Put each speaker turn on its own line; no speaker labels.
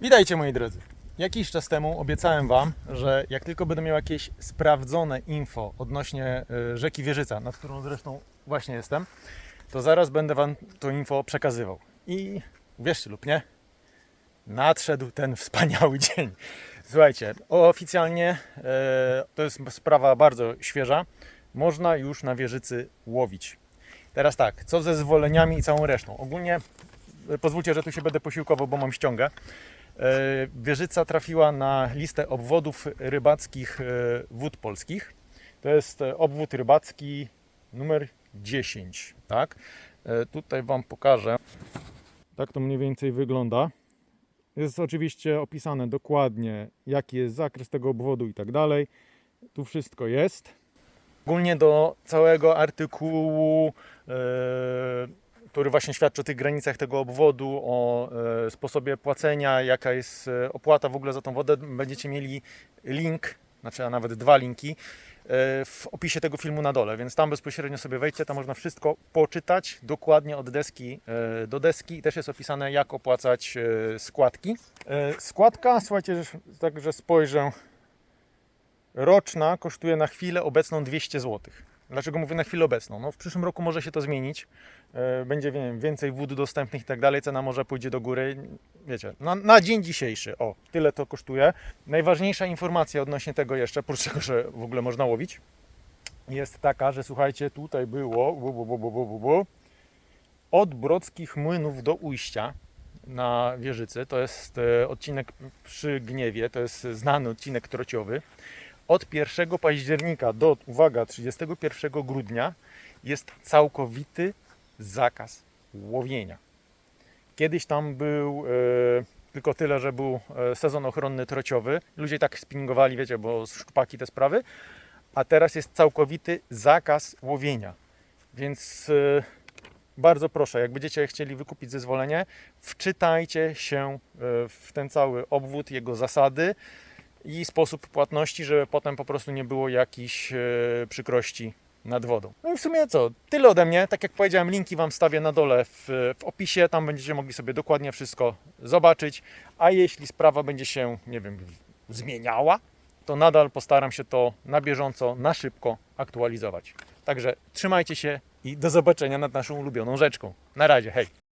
Witajcie moi drodzy. Jakiś czas temu obiecałem Wam, że jak tylko będę miał jakieś sprawdzone info odnośnie y, rzeki Wieżyca, nad którą zresztą właśnie jestem, to zaraz będę Wam to info przekazywał. I wierzcie lub nie, nadszedł ten wspaniały dzień. Słuchajcie, oficjalnie e, to jest sprawa bardzo świeża. Można już na Wieżycy łowić. Teraz tak, co ze zwoleniami i całą resztą? Ogólnie e, pozwólcie, że tu się będę posiłkował, bo mam ściągę. E, Wieżyca trafiła na listę obwodów rybackich e, wód polskich. To jest e, obwód rybacki numer 10. Tak? Tutaj Wam pokażę. Tak to mniej więcej wygląda. Jest oczywiście opisane dokładnie, jaki jest zakres tego obwodu i tak dalej. Tu wszystko jest. Ogólnie do całego artykułu, e, który właśnie świadczy o tych granicach tego obwodu, o e, sposobie płacenia, jaka jest e, opłata w ogóle za tą wodę, będziecie mieli link, znaczy a nawet dwa linki e, w opisie tego filmu na dole, więc tam bezpośrednio sobie wejdźcie, tam można wszystko poczytać dokładnie od deski do deski i też jest opisane jak opłacać składki. Składka, słuchajcie, że- tak że spojrzę, roczna kosztuje na chwilę obecną 200 zł. Dlaczego mówię na chwilę obecną? No w przyszłym roku może się to zmienić. E, Będzie wiem, więcej wód dostępnych i tak dalej, cena może pójdzie do góry. Wiecie, na, na dzień dzisiejszy, o, tyle to kosztuje. Najważniejsza informacja odnośnie tego jeszcze, oprócz tego, że w ogóle można łowić, jest taka, że słuchajcie, tutaj było bu, bu, bu, bu, bu, bu, od Brodzkich Młynów do Ujścia na Wieżycy, to jest e, odcinek przy Gniewie, to jest znany odcinek trociowy. Od 1 października do, uwaga, 31 grudnia jest całkowity zakaz łowienia. Kiedyś tam był e, tylko tyle, że był e, sezon ochronny trociowy. Ludzie tak spinningowali, wiecie, bo szpaki te sprawy. A teraz jest całkowity zakaz łowienia. Więc e, bardzo proszę, jak będziecie chcieli wykupić zezwolenie, wczytajcie się e, w ten cały obwód, jego zasady i sposób płatności, żeby potem po prostu nie było jakichś e, przykrości nad wodą. No i w sumie co, tyle ode mnie. Tak jak powiedziałem, linki Wam stawię na dole w, w opisie, tam będziecie mogli sobie dokładnie wszystko zobaczyć. A jeśli sprawa będzie się, nie wiem, zmieniała, to nadal postaram się to na bieżąco, na szybko aktualizować. Także trzymajcie się i do zobaczenia nad naszą ulubioną rzeczką. Na razie, hej!